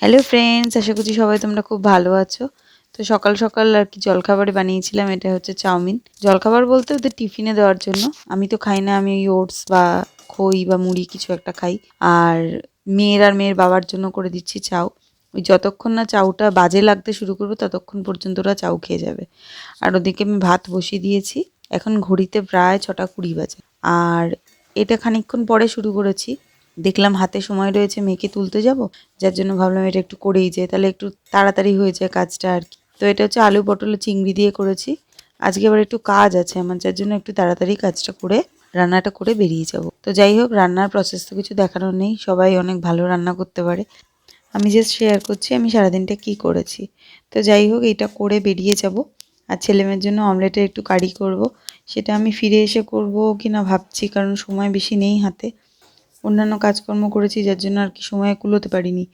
Hello friends আশা করছি সবাই তোমরা খুব ভালো আছো। তো সকাল সকাল আর কি জলখাবারে বানিয়েছিলাম, এটা হচ্ছে চাউমিন। জলখাবার বলতে ওদের টিফিনে দেওয়ার জন্য। আমি তো খাই না, আমি ওই ওটস বা খই বা মুড়ি কিছু একটা খাই। আর মেয়ের আর মেয়ের বাবার জন্য করে দিচ্ছি চাউ। ওই যতক্ষণ না চাউটা বাজে লাগতে শুরু করবে, ততক্ষণ পর্যন্ত ওরা চাউ খেয়ে যাবে। আর ওদিকে আমি ভাত বসিয়ে দিয়েছি। এখন ঘড়িতে প্রায় ছটা কুড়ি বাজে। আর এটা খানিকক্ষণ পরে শুরু করেছি। দেখলাম হাতে সময় রয়েছে, মেয়েকে তুলতে যাব। যার জন্য ভাবলাম এটা একটু করেই যায় তাহলে একটু তাড়াতাড়ি হয়ে যায় কাজটা আর কি। তো এটা হচ্ছে আলু পটল চিংড়ি দিয়ে করেছি। আজকে আবার একটু কাজ আছে আমার, যার জন্য একটু তাড়াতাড়ি কাজটা করে, রান্নাটা করে বেরিয়ে যাব। তো যাই হোক, রান্নার প্রসেস তো কিছু দেখানোর নেই। সবাই অনেক ভালো রান্না করতে পারে। আমি জাস্ট শেয়ার করছি, আমি সারাদিনটা কি করেছি। তো যাই হোক এটা করে বেরিয়ে যাব। আর ছেলেমেয়ের জন্য অমলেটের একটু কারি করব। সেটা আমি ফিরে এসে করব কি না ভাবছি, কারণ সময় বেশি নেই হাতে। অন্যান্য কাজকর্ম করেছি, যার জন্য আর কি সময় কুলোতে পারিনি।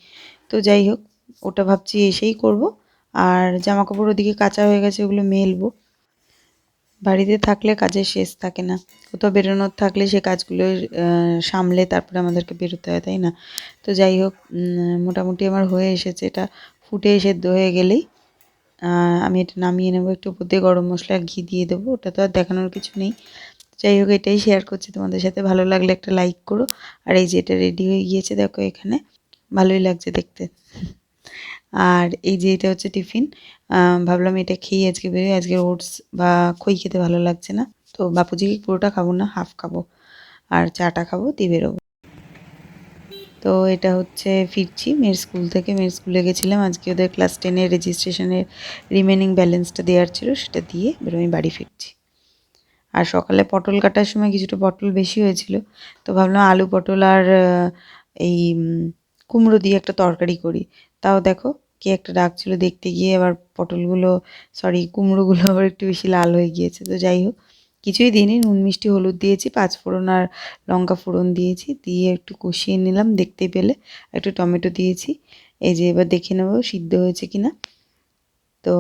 তো যাই হোক, ওটা ভাবছি এসেই করব। আর জামা কাপড় ওদিকে কাঁচা হয়ে গেছে, ওগুলো মেলবো। বাড়িতে থাকলে কাজের শেষ থাকে না। কোথাও বেরোনোর থাকলে সে কাজগুলো সামলে তারপরে আমাদেরকে বেরোতে হয়, তাই না? তো যাই হোক মোটামুটি আমার হয়ে এসেছে। এটা ফুটে সেদ্ধ হয়ে গেলেই আমি এটা নামিয়ে নেব। একটু উপর দিয়ে গরম মশলা ঘি দিয়ে দেবো। ওটা তো আর দেখানোর কিছু নেই। যাই হোক, এটাই শেয়ার করছি। তোমাদের সাথে ভালো লাগলে একটা লাইক করো। আর এই যে এটা রেডি হয়ে গিয়েছে, দেখো এখানে। ভালোই লাগছে দেখতে। আর এই যে এটা হচ্ছে টিফিন ভাবলাম এটা খেয়ে আজকে বেরোই। আজকে ওটস বা খই খেতে ভালো লাগছে না। তো বাপুজিকে পুরোটা খাব না হাফ খাব। আর চাটা খাব, দিয়ে বেরোবো। তো এটা হচ্ছে ফিরছি। মেয়ের স্কুল থেকে। মেয়ের স্কুলে গেছিলাম। আজকে ওদের ক্লাস টেনের রেজিস্ট্রেশনের রিমেনিং ব্যালেন্সটা দেওয়ার ছিল, সেটা দিয়ে এবার আমি বাড়ি ফিরছি। আর সকালে পটল কাটার সময় কিছুটা পটল বেশি হয়েছিল, তো ভাবলাম আলু পটল আর এই কুমড়ো দিয়ে একটা তরকারি করি। তাও দেখো কে একটা ডাকছিল দেখতে গিয়ে আবার পটলগুলো সরি কুমড়োগুলো আবার একটু বেশি লাল হয়ে গিয়েছে। তো যাই হোক, কিছুই দিইনি, নুন, মিষ্টি, হলুদ দিয়েছি, পাঁচ ফোড়ন আর লঙ্কা ফোড়ন দিয়েছি, দিয়ে একটু কষিয়ে নিলাম দেখতে পেলে একটু টমেটো দিয়েছি। এই যে এবার দেখে নেব সিদ্ধ হয়েছে কি না তো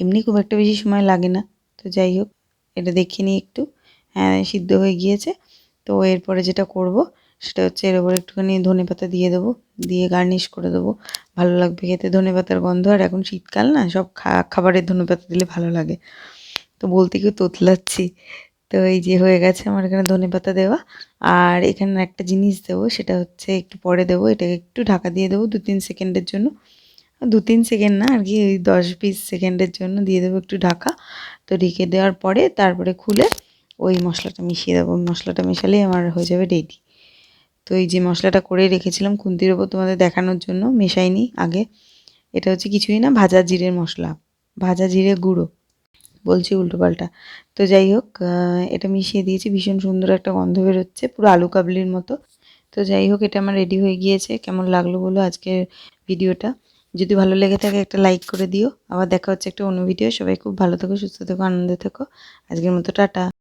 এমনি খুব একটা বেশি সময় লাগে না। তো যাই হোক এটা দেখে নিই একটু। হ্যাঁ সিদ্ধ হয়ে গিয়েছে। তো এরপরে যেটা করব, সেটা হচ্ছে এর ওপর একটুখানি ধনে পাতা দিয়ে দেবো, দিয়ে গার্নিশ করে দেবো। ভালো লাগবে খেতে ধনে পাতার গন্ধ। আর এখন শীতকাল না, সব খাবারের ধনে পাতা দিলে ভালো লাগে। তো বলতে গিয়ে তোতলাচ্ছি। তো এই যে হয়ে গেছে আমার এখানে ধনে পাতা দেওয়া। আর এখানে একটা জিনিস দেবো, সেটা হচ্ছে একটু পরে দেবো। এটাকে একটু ঢাকা দিয়ে দেবো দু তিন সেকেন্ডের জন্য। দু তিন সেকেন্ড না, আর কি ওই দশ বিশ সেকেন্ডের জন্য দিয়ে দেবো একটু ঢাকা। তো ঢেকে দেওয়ার পরে তারপরে খুলে ওই মশলাটা মিশিয়ে দেবো। মশলাটা মেশালেই আমার হয়ে যাবে রেডি তো এই যে মশলাটা করে রেখেছিলাম খুন্তির ওপর তোমাদের দেখানোর জন্য, মেশাইনি আগে। এটা হচ্ছে কিছুই না, ভাজা জিরের মশলা, ভাজা জিরে গুঁড়ো। বলছি উল্টোপাল্টা তো যাই হোক এটা মিশিয়ে দিয়েছি, ভীষণ সুন্দর একটা গন্ধ বেরোচ্ছে, পুরো আলু কাবলির মতো। তো যাই হোক, এটা আমার রেডি হয়ে গিয়েছে। কেমন লাগল বলো আজকের ভিডিওটা যদি ভালো লেগে থাকে একটা লাইক করে দিও। আবার দেখা হচ্ছে একটা অন্য ভিডিও। সবাই খুব ভালো থেকো, সুস্থ থেকো, আনন্দে থেকো। আজকের মতো টাটা।